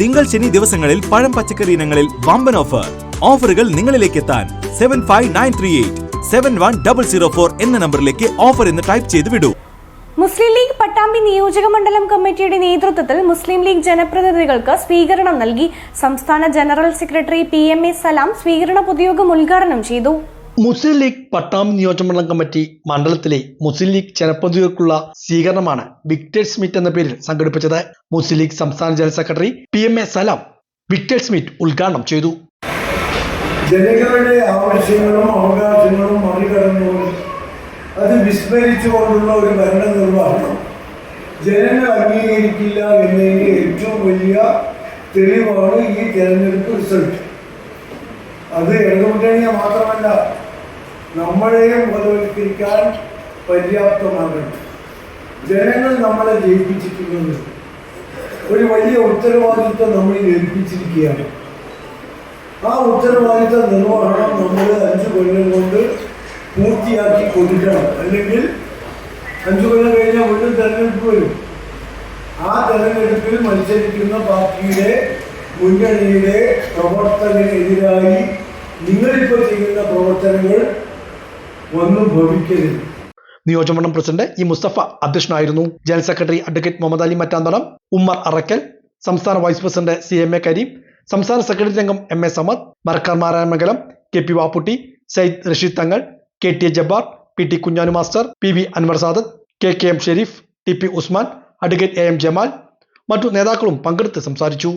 തിങ്കൾ ശനി ദിവസങ്ങളിൽ പഴം പച്ചക്കറി ഇനങ്ങളിൽ വമ്പൻ ഓഫർ ഓഫറുകൾ നിങ്ങളിലേക്ക് എത്താൻ seven five nine three eight seven one double zero four എന്ന നമ്പറിലേക്ക് ഓഫർ എന്ന് ടൈപ്പ് ചെയ്ത് വിടൂ. മുസ്ലിം ലീഗ് പട്ടാമ്പി നിയോജക മണ്ഡലം കമ്മിറ്റിയുടെ നേതൃത്വത്തിൽ മുസ്ലിം ലീഗ് ജനപ്രതിനിധികൾക്ക് സ്വീകരണം നൽകി. സംസ്ഥാന general secretary P M A Salam സ്വീകരണ പൊതുയോഗം ഉദ്ഘാടനം ചെയ്തു. മുസ്ലിം ലീഗ് പട്ടാമ്പ് നിയോജകമണ്ഡലം കമ്മിറ്റി മണ്ഡലത്തിലെ മുസ്ലിം ലീഗ് ജനപ്രതിനിധികൾക്കുള്ള സ്വീകരണമാണ് വിക്ടേഴ്സ് മീറ്റ് എന്ന പേരിൽ സംഘടിപ്പിച്ചത്. മുസ്ലിം ലീഗ് സംസ്ഥാന general secretary P M A Salam victors meet ഉദ്ഘാടനം ചെയ്തു. ജനങ്ങളുടെ ആവശ്യങ്ങളും അവകാശങ്ങളും മറികടന്നുകൊണ്ട് അത് വിസ്മരിച്ചുകൊണ്ടുള്ള ഒരു ഭരണ നിർവഹണം ജനങ്ങൾ അംഗീകരിക്കില്ല എന്നതിന്റെ ഏറ്റവും വലിയ തെളിവാണ് ഈ തെരഞ്ഞെടുപ്പ് റിസൾട്ട്. അത് ഇടതുമുന്നണിയെ മാത്രമല്ല നമ്മളെയും ബോധവൽക്കരിക്കാൻ പര്യാപ്തമാകണം. ജനങ്ങൾ നമ്മളെ ജയിപ്പിച്ചിട്ടുണ്ട് ഒരു വലിയ ഉത്തരവാദിത്വം നമ്മൾ ഏൽപ്പിച്ചിരിക്കുകയാണ്. ആ ഉത്തരവാദിത്ത നിർവഹണം നമ്മൾ അഞ്ചു കൊല്ലം കൊണ്ട് പൂർത്തിയാക്കി കൊടുക്കണം. അല്ലെങ്കിൽ അഞ്ചു കൊല്ലം കഴിഞ്ഞാൽ വീണ്ടും തെരഞ്ഞെടുപ്പ് വരും. ആ തെരഞ്ഞെടുപ്പിൽ മത്സരിക്കുന്ന പാർട്ടിയുടെ മുന്നണിയുടെ പ്രവർത്തകനെതിരായി നിങ്ങളിപ്പോൾ ചെയ്യുന്ന പ്രവർത്തനങ്ങൾ ഒന്നും ഭവിക്കരുത്. നിയോജകമണ്ഡലം പ്രസിഡന്റ് ഇ മുസ്തഫ അധ്യക്ഷനായിരുന്നു. General secretary advocate Muhammad Ali Mattanthalam Ummer Arakkal സംസ്ഥാന vice president C M A Kareem സംസ്ഥാന സെക്രട്ടറി അംഗം M A Samad Marakkar Narayanamangalam K P Vappootty Sayyid Rasheed Thangal K T A Jabbar P T Kunhanu master P V Anwar Sadath K K M Shareef T P Usman advocate A M Jamal മറ്റു നേതാക്കളും പങ്കെടുത്ത് സംസാരിച്ചു.